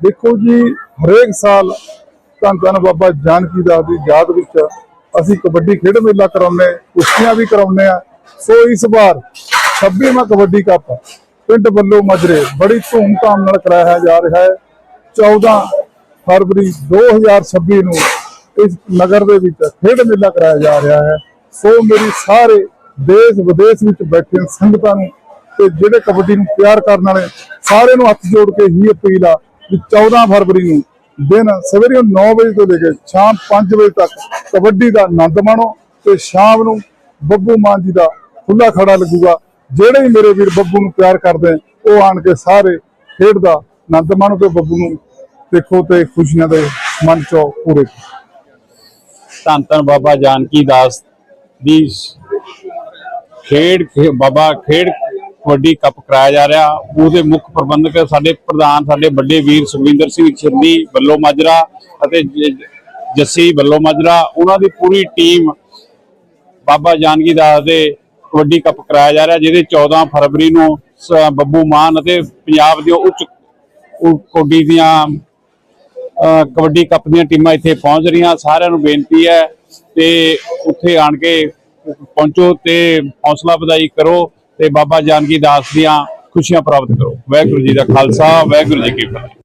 ਦੇਖੋ ਜੀ, ਹਰੇਕ ਸਾਲ ਧੰਨ ਧੰਨ ਬਾਬਾ ਜਾਨਕੀ ਦਾਸ ਦੀ ਯਾਦ ਵਿੱਚ ਅਸੀਂ ਕਬੱਡੀ ਖੇਡ ਮੇਲਾ ਕਰਾਉਂਦੇ ਕੁਸ਼ਤੀਆਂ ਵੀ ਕਰਾਉਂਦੇ ਆ ਸੋ ਇਸ ਵਾਰ 26ਵਾਂ ਕਬੱਡੀ ਕੱਪ ਪਿੰਡ ਵੱਲੋਂ ਮਜਰੇ ਬੜੀ ਧੂਮ ਧਾਮ ਨਾਲ ਕਰਾਇਆ ਜਾ ਰਿਹਾ ਹੈ। 14 ਫਰਵਰੀ 2026 ਨੂੰ ਇਸ ਨਗਰ ਦੇ ਵਿੱਚ ਖੇਡ ਮੇਲਾ ਕਰਾਇਆ ਜਾ ਰਿਹਾ ਹੈ। ਸੋ ਮੇਰੀ ਸਾਰੇ ਦੇਸ਼ ਵਿਦੇਸ਼ ਵਿੱਚ ਬੈਠੇ ਸੰਗਤਾਂ ਨੂੰ ਤੇ ਜਿਹੜੇ ਕਬੱਡੀ ਨੂੰ ਪਿਆਰ ਕਰਨ ਵਾਲੇ, ਸਾਰਿਆਂ ਨੂੰ ਹੱਥ ਜੋੜ ਕੇ ਹੀ ਅਪੀਲ ਆ ਕਿ 14 ਫਰਵਰੀ ਨੂੰ ਦਿਨ ਸਵੇਰੇ 9 ਵਜੇ ਤੋਂ ਲੈ ਕੇ ਸ਼ਾਮ 5 ਵਜੇ ਤੱਕ ਕਬੱਡੀ ਦਾ ਆਨੰਦ ਮਾਣੋ ਤੇ ਸ਼ਾਮ ਨੂੰ ਬੱਬੂ ਮਾਨ ਜੀ ਦਾ ਖੁੱਲਾ ਖੜਾ ਲੱਗੂਗਾ ਜਿਹੜੇ ਵੀ ਮੇਰੇ ਵੀਰ ਬੱਬੂ ਨੂੰ ਪਿਆਰ ਕਰਦੇ ਉਹ ਆਣ ਕੇ ਸਾਰੇ ਖੇਡ ਦਾ ਆਨੰਦ ਮਾਣੋ ਤੇ ਬੱਬੂ ਨੂੰ ਦੇਖੋ ਤੇ ਖੁਸ਼ੀਆਂ ਦੇ ਮਨ ਚੋਂ ਪੂਰੇ ਕਰੋ। ਧੰਨ ਧੰਨ ਬਾਬਾ ਜਾਨਕੀ ਦਾਸ ਦੀ ਖੇਡ ਖੇ- ਬਾਬਾ ਖੇਡ ਕਬੱਡੀ ਕੱਪ ਕਰਾਇਆ ਜਾ ਰਿਹਾ। ਉਹਦੇ ਮੁੱਖ ਪ੍ਰਬੰਧਕ ਸਾਡੇ ਪ੍ਰਧਾਨ, ਸਾਡੇ ਵੱਡੇ ਵੀਰ ਸੁਖਵਿੰਦਰ ਸਿੰਘ ਛਿੰਦੀ ਵੱਲੋਂ ਮਾਜਰਾ ਅਤੇ ਜੱਸੀ ਵੱਲੋਂ ਮਾਜਰਾ, ਉਹਨਾਂ ਦੀ ਪੂਰੀ ਟੀਮ ਬਾਬਾ ਜਾਨਕੀ ਦਾਸ ਦੇ ਕਬੱਡੀ ਕੱਪ ਕਰਾਇਆ ਜਾ ਰਿਹਾ, ਜਿਹਦੇ 14 ਫਰਵਰੀ ਨੂੰ ਸ- ਬੱਬੂ ਮਾਨ ਅਤੇ ਪੰਜਾਬ ਦੀਆਂ ਉੱਚ, ਉ- ਦੀਆਂ ਕਬੱਡੀ ਕੱਪ ਦੀਆਂ ਟੀਮਾਂ ਇੱਥੇ ਪਹੁੰਚ ਰਹੀਆਂ। ਸਾਰਿਆਂ ਨੂੰ ਬੇਨਤੀ ਹੈ ਤੇ ਉੱਥੇ ਆਣ ਕੇ ਪਹੁੰਚੋ ਤੇ ਹੌਸਲਾ ਵਧਾਈ ਕਰੋ। ਤੇ ਬਾਬਾ ਜਾਨਕੀ ਦਾਸ ਦੀਆਂ ਖੁਸ਼ੀਆਂ ਪ੍ਰਾਪਤ ਕਰੋ। ਵਾਹਿਗੁਰੂ ਜੀ ਦਾ ਖਾਲਸਾ, ਵਾਹਿਗੁਰੂ ਜੀ ਕੀ ਫਤਿਹ।